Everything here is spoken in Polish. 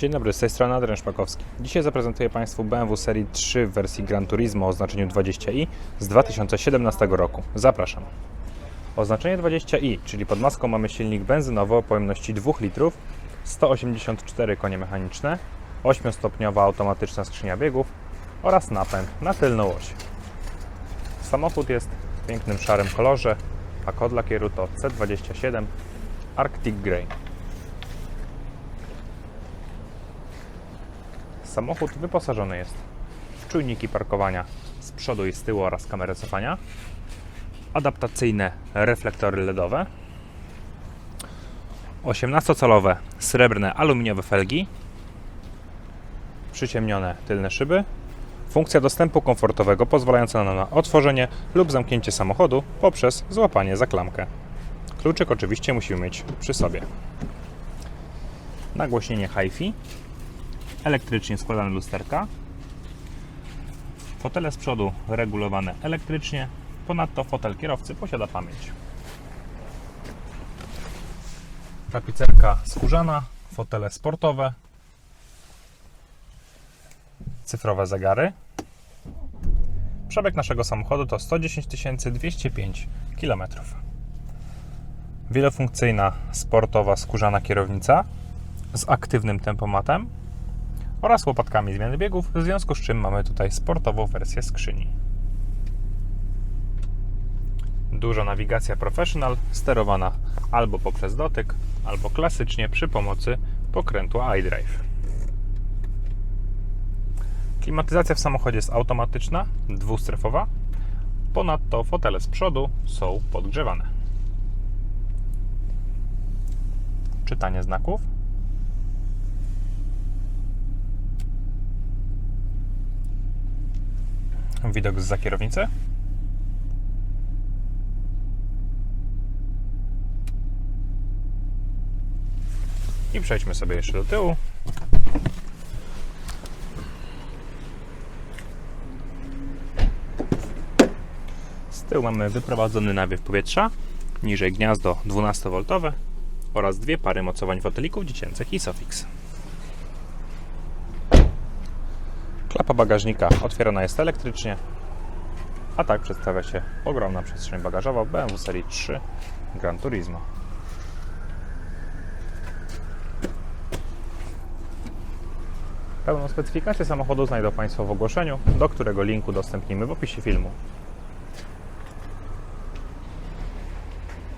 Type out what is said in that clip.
Dzień dobry, z tej strony Adrian Szpakowski. Dzisiaj zaprezentuję Państwu BMW serii 3 w wersji Gran Turismo o oznaczeniu 20i z 2017 roku. Zapraszam. Oznaczenie 20i, czyli pod maską mamy silnik benzynowy o pojemności 2 litrów, 184 konie mechaniczne, 8-stopniowa automatyczna skrzynia biegów oraz napęd na tylną oś. Samochód jest w pięknym szarym kolorze, a kod lakieru to C27 Arctic Grey. Samochód wyposażony jest w czujniki parkowania z przodu i z tyłu oraz kamerę cofania, adaptacyjne reflektory LEDowe, 18-calowe srebrne aluminiowe felgi, przyciemnione tylne szyby, funkcja dostępu komfortowego pozwalająca nam na otworzenie lub zamknięcie samochodu poprzez złapanie za klamkę. Kluczyk oczywiście musimy mieć przy sobie. Nagłośnienie HiFi, elektrycznie składane lusterka, fotele z przodu regulowane elektrycznie, ponadto fotel kierowcy posiada pamięć. Tapicerka skórzana, fotele sportowe, cyfrowe zegary. Przebieg naszego samochodu to 110 205 km. Wielofunkcyjna, sportowa, skórzana kierownica z aktywnym tempomatem oraz łopatkami zmiany biegów, w związku z czym mamy tutaj sportową wersję skrzyni. Duża nawigacja professional, sterowana albo poprzez dotyk, albo klasycznie przy pomocy pokrętła iDrive. Klimatyzacja w samochodzie jest automatyczna, dwustrefowa. Ponadto fotele z przodu są podgrzewane. Czytanie znaków. Widok z kierownicy. I przejdźmy sobie jeszcze do tyłu. Z tyłu mamy wyprowadzony nawiew powietrza, niżej gniazdo 12V oraz dwie pary mocowań fotelików dziecięcych Isofix. Klapa bagażnika otwierana jest elektrycznie, a tak przedstawia się ogromna przestrzeń bagażowa BMW serii 3 Gran Turismo. Pełną specyfikację samochodu znajdą Państwo w ogłoszeniu, do którego linku udostępnimy w opisie filmu.